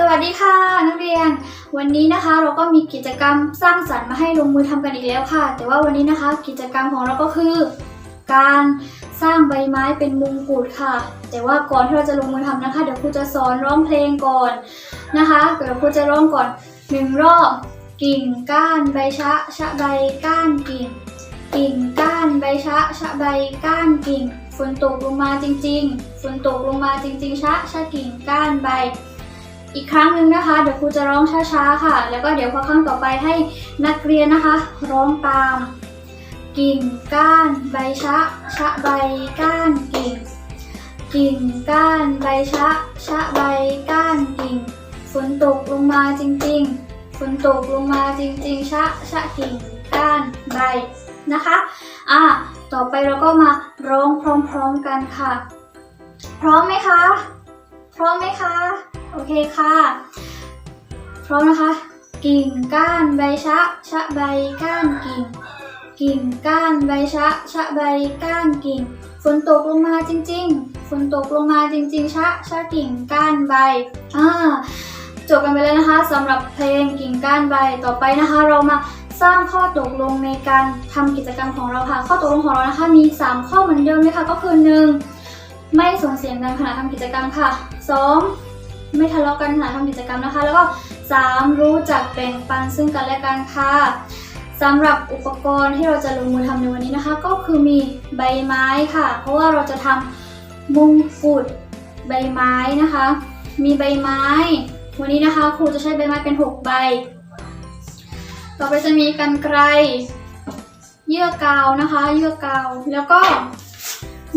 สวัสดีค่ะนักเรียน วันนี้นะคะเราก็มีกิจกรรมสร้างสรรค์มาให้ลงมือทำกันอีกแล้วค่ะ แต่ว่าวันนี้นะคะกิจกรรมของเราก็คือ การสร้างใบไม้เป็นมงกุฎค่ะ แต่ว่าก่อนที่เราจะลงมือทำนะคะ เดี๋ยวครูจะสอนร้องเพลงก่อนนะคะเดี๋ยวครูจะร้องก่อนหนึ่งรอบกิ่งก้านใบชะชะใบก้านกิ่ง กิ่งก้านใบชะชะใบก้านกิ่งฝนตกลงมาจริง ๆฝนตกลงมาจริง ๆ ชะชะกิ่งก้านใบ อีกครั้งหนึ่งนะคะ เดี๋ยวครูจะร้องช้าๆค่ะ แล้วก็เดี๋ยวพอครั้งต่อไปให้นักเรียนนะคะ ร้องตาม กิ่งก้านใบชะ ชะใบก้านกิ่ง กิ่งก้านใบชะ ชะใบก้านกิ่ง ฝนตกลงมาจริงๆ ฝนตกลงมาจริงๆ ชะ ชะกิ่งก้านใบนะคะ อะ ต่อไปเราก็มาร้องพร้อมๆกันค่ะ พร้อมไหมคะ พร้อมไหมคะ โอเคค่ะ พร้อมนะคะ กิ่งก้านใบชะ ชะใบก้านกิ่ง กิ่งก้านใบชะ ชะใบก้านกิ่ง ฝนตกลงมาจริง ๆ ฝนตกลงมาจริง ๆ ชะ ชะกิ่งก้านใบอ่าจบกันไปแล้วนะคะสำหรับเพลงกิ่งก้านใบต่อไปนะคะ เรามาสร้างข้อตกลงในการทำกิจกรรมของเราค่ะ ข้อตกลงของเรานะคะมี 3 ข้อเหมือนเดิมเลยค่ะก็คือ 1. ไม่ส่งเสียงดังขณะทำกิจกรรมค่ะ 2. ไม่ทะเลาะกันขณะทำกิจกรรมนะคะ แล้วก็ 3. รู้จักแบ่งปันซึ่งกันและกันค่ะสำหรับอุปกรณ์ที่เราจะลงมือทำในวันนี้นะคะ ก็คือมีใบไม้ค่ะ เพราะว่าเราจะทำมุงกุฎใบไม้นะคะ มีใบไม้ วันนี้นะคะครูจะใช้ใบไม้เป็น 6 ใบ ต่อไปจะมีกันไกรเยื่อกาวนะคะ เยื่อกาวแล้วก็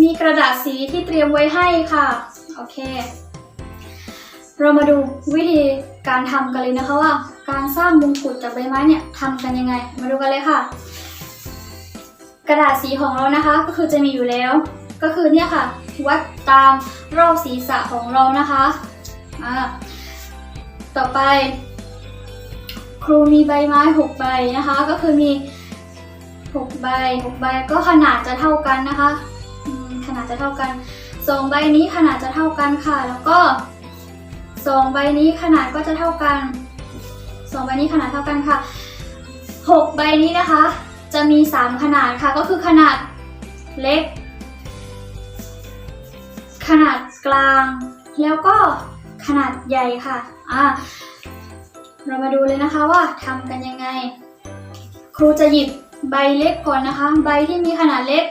มีกระดาษสีที่เตรียมไว้ให้ค่ะ โอเค เรามาดูวิธีการทำกันเลยนะคะว่า การสร้างมงกุฎจากใบไม้เนี่ยทำกันยังไง มาดูกันเลยค่ะ กระดาษสีของเรานะคะก็คือจะมีอยู่แล้ว ก็คือเนี่ยค่ะ วัดตามรอบศีรษะของเรานะคะอ่าต่อไป ครูมีใบไม้6ใบนะคะ ก็คือมี6ใบ6ใบก็ขนาดจะเท่ากันนะคะขนาดจะเท่ากันสองใบนี้ขนาดจะเท่ากันค่ะ แล้วก็ สองใบนี้ขนาดก็จะเท่ากันสองใบนี้ขนาดเท่ากันค่ะหกใบนี้นะคะ จะมี 3 ขนาดค่ะ ก็คือขนาดเล็ก ขนาดกลาง แล้วก็ขนาดใหญ่ค่ะอ่าเรามาดูเลยนะคะว่าทำกันยังไง ครูจะหยิบใบเล็กก่อนนะคะ ใบที่มีขนาดเล็ก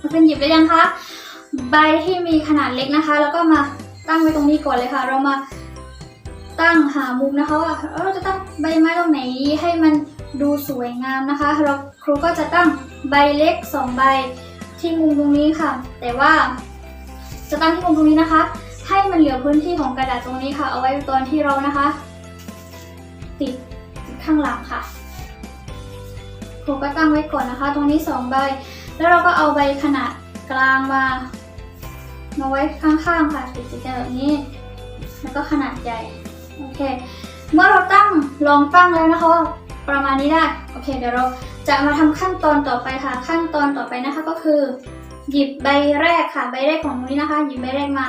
นักเรียนหยิบได้ยังคะใบที่มีขนาดเล็กนะคะ แล้วก็มาตั้งไว้ตรงนี้ก่อนเลยค่ะ เรามา ตั้งหามุมนะคะว่าเราจะตั้งใบไม้ตรงไหนให้มันดูสวยงามนะคะเราครูก็จะตั้งใบเล็กสองใบที่มุมตรงนี้ค่ะ แต่ว่าจะตั้งที่มุมตรงนี้นะคะ ให้มันเหลือพื้นที่ของกระดาษตรงนี้ค่ะ เอาไว้ตอนที่เรานะคะ ติดข้างหลังค่ะครูก็ตั้งไว้ก่อนนะคะ ตรงนี้ 2 ใบ แล้วเราก็เอาใบขนาดกลางมามาไว้ข้างๆค่ะติดๆกันแบบนี้ แล้วก็ขนาดใหญ่ โอเค เมื่อเราตั้งลองตั้งแล้วนะคะว่าประมาณนี้ได้ โอเค เดี๋ยวเราจะมาทำขั้นตอนต่อไปค่ะ ขั้นตอนต่อไปนะคะก็คือ หยิบใบแรกค่ะ ใบแรกของนี้นะคะ หยิบใบแรกมา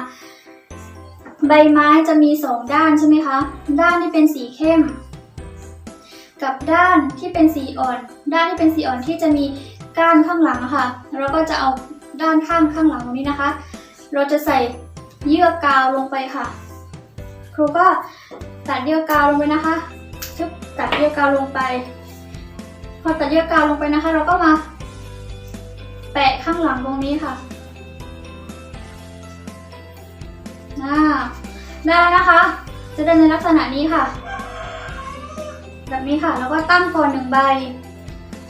ใบไม้จะมีสองด้านใช่ไหมคะ ด้านที่เป็นสีเข้ม กับด้านที่เป็นสีอ่อน ด้านที่เป็นสีอ่อนที่จะมีก้านข้างหลังะค่ะ เราก็จะเอาด้านข้างข้างหลังตรงนี้นะคะ เราจะใส่เยื่อกาวลงไปค่ะ ครูก็ตัดเยื่อกาวลงไปนะคะชึบตัดเยื่อกาวลงไป พอตัดเยื่อกาวลงไปนะคะ เราก็มา แปะข้างหลังตรงนี้ค่ะน่าได้แล้วนะคะ จะได้ในลักษณะนี้ค่ะ แบบนี้ค่ะ แล้วก็ตั้งก่อนหนึ่งใบ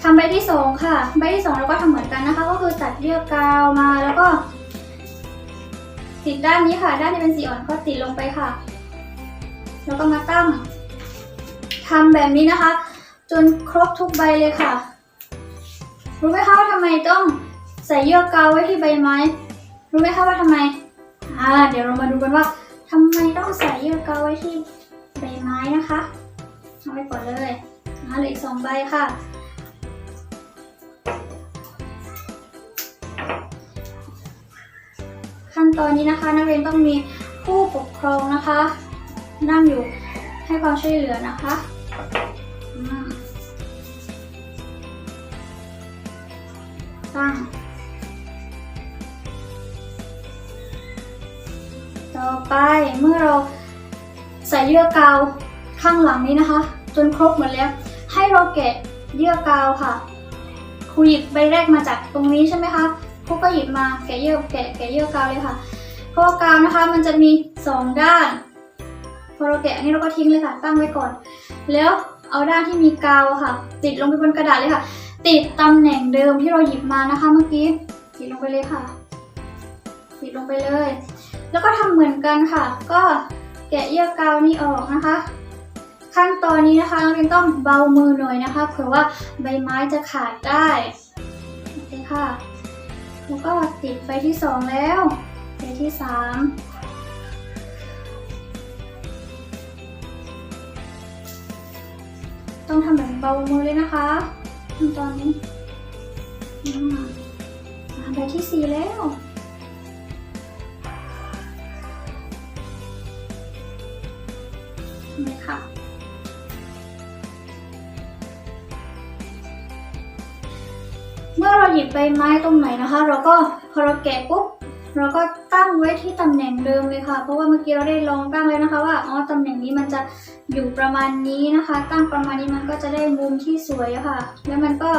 ทำใบที่สองค่ะ ใบที่สองเราก็ทำเหมือนกันนะคะ ก็คือตัดเยื่อกาวมาแล้วก็ติดด้านนี้ค่ะ ด้านที่เป็นสีอ่อนก็ติดลงไปค่ะ แล้วก็มาตั้งทำแบบนี้นะคะ จนครบทุกใบเลยค่ะ รู้ไหมคะว่าทำไมต้องใส่เยื่อกาวไว้ที่ใบไม้ รู้ไหมคะว่าทำไม อ่า เดี๋ยวเรามาดูกันว่าทำไมต้องใส่เยื่อกาวไว้ที่ใบไม้นะคะเอาไว้ก่อนเลยอ่าเหลืออีกสองใบค่ะ ขั้นตอนนี้นะคะ นักเรียนต้องมีผู้ปกครองนะคะ นั่งอยู่ให้ความช่วยเหลือนะคะตั้ง ต่อไปเมื่อเราใส่เยื่อกาวข้างหลังนี้นะคะ จนครบหมดแล้ว ให้เราแกะเยื่อกาวค่ะครูหยิบใบแรกมาจากตรงนี้ใช่ไหมคะครูก็หยิบมาแกะเยื่อแกะแกะเยื่อกาวเลยค่ะเพราะว่ากาวนะคะมันจะมีสองด้าน พอเราแกะอันนี้เราก็ทิ้งเลยค่ะ ตั้งไว้ก่อน แล้วเอาด้านที่มีกาวค่ะ ติดลงไปบนกระดาษเลยค่ะ ติดตำแหน่งเดิมที่เราหยิบมานะคะเมื่อกี้ ติดลงไปเลยค่ะ ติดลงไปเลย แล้วก็ทำเหมือนกันค่ะ ก็แกะเยื่อกาวนี้ออกนะคะ ขั้นตอนนี้นะคะเราต้องเบามือหน่อยนะคะเผื่อว่าใบไม้จะขาดได้โอเคค่ะ แล้วก็ติดไปที่ 2 แล้วไปที่ 3 ต้องทำแบบเบามือเลยนะคะขั้นตอนนี้มาใบที่สี่แล้วนี่ค่ะเมื่อเราหยิบใบไม้ตรงไหนนะคะ เราก็พอเราแกะปุ๊บ เราก็ตั้งไว้ที่ตำแหน่งเดิมเลยค่ะ เพราะว่าเมื่อกี้เราได้ลองตั้งเลยนะคะว่าอ๋อตำแหน่งนี้มันจะอยู่ประมาณนี้นะคะ ตั้งประมาณนี้มันก็จะได้มุมที่สวยค่ะ แล้วมันก็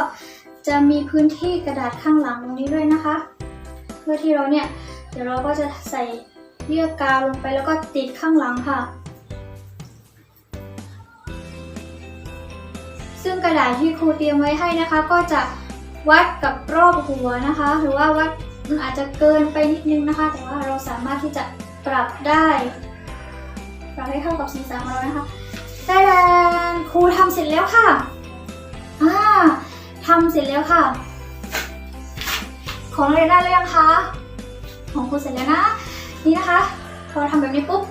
จะมีพื้นที่กระดาษข้างหลังตรงนี้ด้วยนะคะ เพื่อที่เราเนี่ยเดี๋ยวเราก็จะใส่เยื่อกาวลงไปแล้วก็ติดข้างหลังค่ะ ซึ่งกระดาษที่ครูเตรียมไว้ให้นะคะ ก็จะวัดกับรอบหัวนะคะ หรือว่าวัด มันอาจจะเกินไปนิดนึงนะคะ แต่ว่าเราสามารถที่จะปรับได้ปรับให้เข้ากับสีสันของเรานะคะได้แล้วครูทำเสร็จแล้วค่ะอ่าทำเสร็จแล้วค่ะ ของเรียนได้หรือยังคะของครูเสร็จแล้วนะ นี่นะคะพอทำแบบนี้ปุ๊บ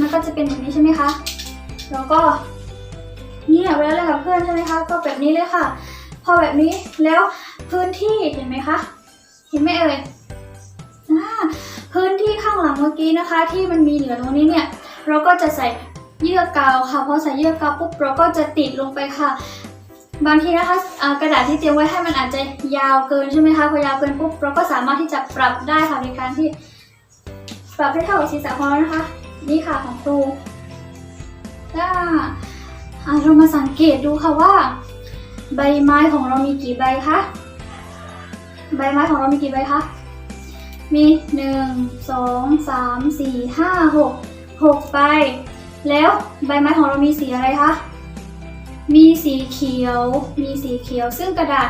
มันก็จะเป็นแบบนี้ใช่ไหมคะแล้วก็เนี่ยเวลาเล่นกับเพื่อนใช่ไหมคะ ก็แบบนี้เลยค่ะ พอแบบนี้แล้วพื้นที่เห็นไหมคะ เห็นไหมเอ่ย พื้นที่ข้างหลังเมื่อกี้นะคะ ที่มันมีเหลือตรงนี้เนี่ยเราก็จะใส่เยื่อกาวค่ะพอใส่เยื่อกาวปุ๊บเราก็จะติดลงไปค่ะ บางทีนะคะกระดาษที่เตรียมไว้ให้มันอาจจะยาวเกินใช่ไหมคะพอยาวเกินปุ๊บเราก็สามารถที่จะปรับได้ค่ะในการที่ปรับให้เท่ากับศีรษะของเรานะคะ นี่ค่ะของครูอ่าเรามาสังเกตดูค่ะว่า ใบไม้ของเรามีกี่ใบคะใบไม้ของเรามีกี่ใบคะ มีหนึ่งสองสามสี่ห้าหกหกใบ แล้วใบไม้ของเรามีสีอะไรคะ มีสีเขียว มีสีเขียว ซึ่งกระดาษ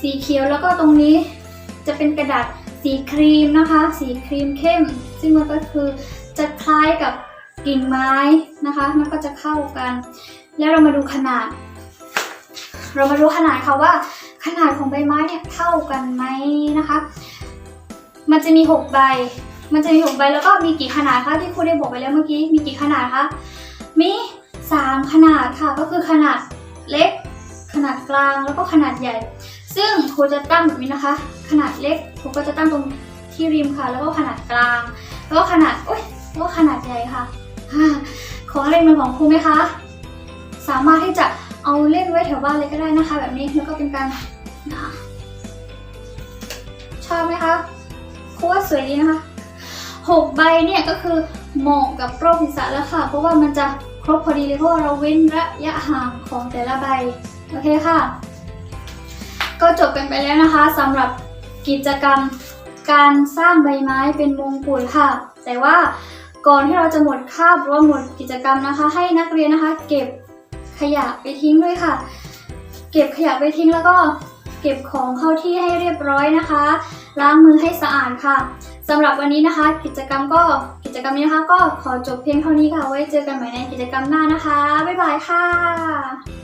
สีเขียวแล้วก็ตรงนี้จะเป็นกระดาษสีครีมนะคะ สีครีมเข้ม ซึ่งมันก็คือจะคล้ายกับกิ่งไม้นะคะ มันก็จะเข้ากัน แล้วเรามาดูขนาด เรามาดูขนาดค่ะว่าขนาดของใบไม้เนี่ยเท่ากันไหมนะคะ มันจะมี 6 ใบ มันจะมี 6 ใบแล้วก็มีกี่ขนาดคะที่ครูได้บอกไปแล้วเมื่อกี้ มีกี่ขนาดคะ มี 3 ขนาดค่ะ ก็คือขนาดเล็ก ขนาดกลาง แล้วก็ขนาดใหญ่ ซึ่งครูจะตั้งแบบนี้นะคะ ขนาดเล็กครูก็จะตั้งตรงที่ริมค่ะ แล้วก็ขนาดกลาง แล้วก็ขนาดโอ๊ยแล้วก็ขนาดใหญ่ค่ะของเล่นมันของครูไหมคะ สามารถที่จะเอาเล่นไว้แถวบ้านเลยก็ได้นะคะ แบบนี้ แล้วก็เป็นการชอบไหมคะ ครูว่าสวยดีนะคะหกใบเนี่ยก็คือเหมาะกับรอบศีรษะแล้วค่ะ เพราะว่ามันจะครบพอดีเลยเพราะว่าเราเว้นระยะห่างของแต่ละใบโอเคค่ะ ก็จบกันไปแล้วนะคะสำหรับกิจกรรมการสร้างใบไม้เป็นมงกุฎค่ะ แต่ว่าก่อนที่เราจะหมดคาบหรือว่าหมดกิจกรรมนะคะ ให้นักเรียนนะคะ เก็บขยะไปทิ้งด้วยค่ะ เก็บขยะไปทิ้งแล้วก็ เก็บของเข้าที่ให้เรียบร้อยนะคะ ล้างมือให้สะอาดค่ะสำหรับวันนี้นะคะ กิจกรรมก็กิจกรรมนี้นะคะ ก็ขอจบเพียงเท่านี้ค่ะ ไว้เจอกันใหม่ในกิจกรรมหน้านะคะ บ๊ายบายค่ะ